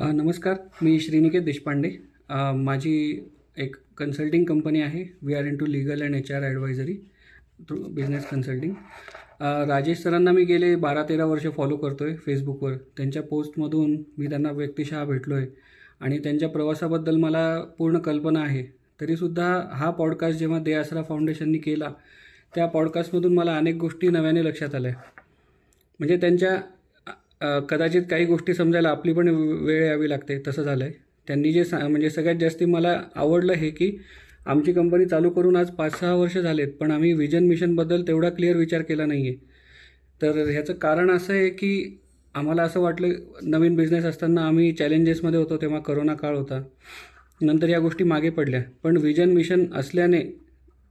नमस्कार मी श्रीनिकेत देशपांडे. माझी एक कन्सल्टिंग कंपनी आहे. We are into legal and H R advisory through business consulting Rajesh सरांना मी गेले बारा तेरा वर्ष फॉलो करतो आहे फेसबुकवर त्यांच्या पोस्टमधून मी त्यांना व्यक्तिशः भेटलो आहे आणि त्यांच्या प्रवासाबद्दल मला पूर्ण कल्पना आहे. तरीसुद्धा हा पॉडकास्ट जेव्हा दे आसरा फाउंडेशननी केला त्या पॉडकास्टमधून मला अनेक गोष्टी नव्याने लक्षात आल्या. म्हणजे त्यांच्या कदाचित काही गोष्टी समजायला आपली पण वेळ यावी लागते तसं झालं आहे त्यांनी जे सा म्हणजे सगळ्यात जास्ती मला आवडलं हे की आमची कंपनी चालू करून आज पाच सहा वर्ष झालेत पण आम्ही विजन मिशनबद्दल तेवढा क्लिअर विचार केला नाही आहे तर ह्याचं कारण असं आहे की आम्हाला असं वाटलं नवीन बिझनेस असताना आम्ही चॅलेंजेसमध्ये होतो तेव्हा करोना काळ होता. नंतर या गोष्टी मागे पडल्या. पण विजन मिशन असल्याने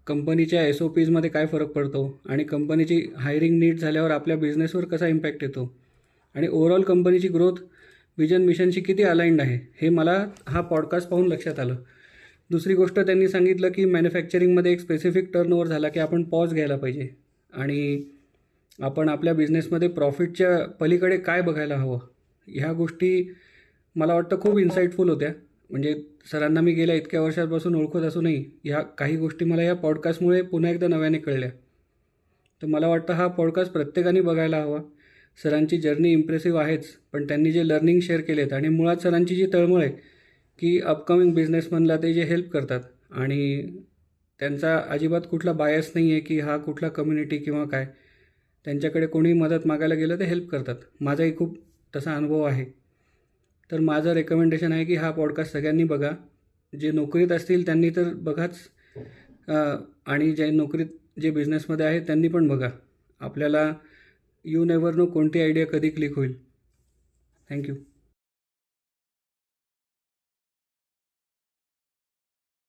कंपनीच्या एस ओ पीजमध्ये काय फरक पडतो आणि कंपनीची हायरिंग नीट झाल्यावर आपल्या बिझनेसवर कसा इम्पॅक्ट येतो? आणि ओव्हरऑल कंपनीची ग्रोथ विजन मिशनशी किती अलाइंड आहे हे मला हा पॉडकास्ट पाहून लक्षात आलं. दुसरी गोष्ट त्यांनी सांगितलं की मॅन्युफॅक्चरिंगमध्ये एक स्पेसिफिक टर्नओव्हर झाला की आपण पॉज घ्यायला पाहिजे. आणि आपण आपल्या बिझनेसमध्ये प्रॉफिटच्या पलीकडे काय बघायला हवं ह्या गोष्टी मला वाटतं खूप इन्साईटफुल होत्या. म्हणजे सरांना मी गेल्या इतक्या वर्षांपासून ओळखत असूनही ह्या काही गोष्टी मला या पॉडकास्टमुळे पुन्हा एकदा नव्याने कळल्या. तर मला वाटतं हा पॉडकास्ट प्रत्येकाने बघायला हवा. सरांची जर्नी इम्प्रेसिव्ह आहेच पण त्यांनी जे लर्निंग शेअर केलेत आणि मुळात सरांची जी तळमळ आहे की अपकमिंग बिझनेसमनला ते जे हेल्प करतात आणि त्यांचा अजिबात कुठला बायस नाही आहे की हा कुठला कम्युनिटी किंवा काय त्यांच्याकडे कोणी मदत मागायला गेलं ते हेल्प करतात. माझाही खूप तसा अनुभव आहे. तर माझं रेकमेंडेशन आहे की हा पॉडकास्ट सगळ्यांनी बघा. जे नोकरीत असतील त्यांनी तर बघाच. आणि जे नोकरीत जे बिझनेसमध्ये आहेत त्यांनी पण बघा. आपल्याला यू नेवर नो कोणती आयडिया कधी क्लिक होईल. Thank you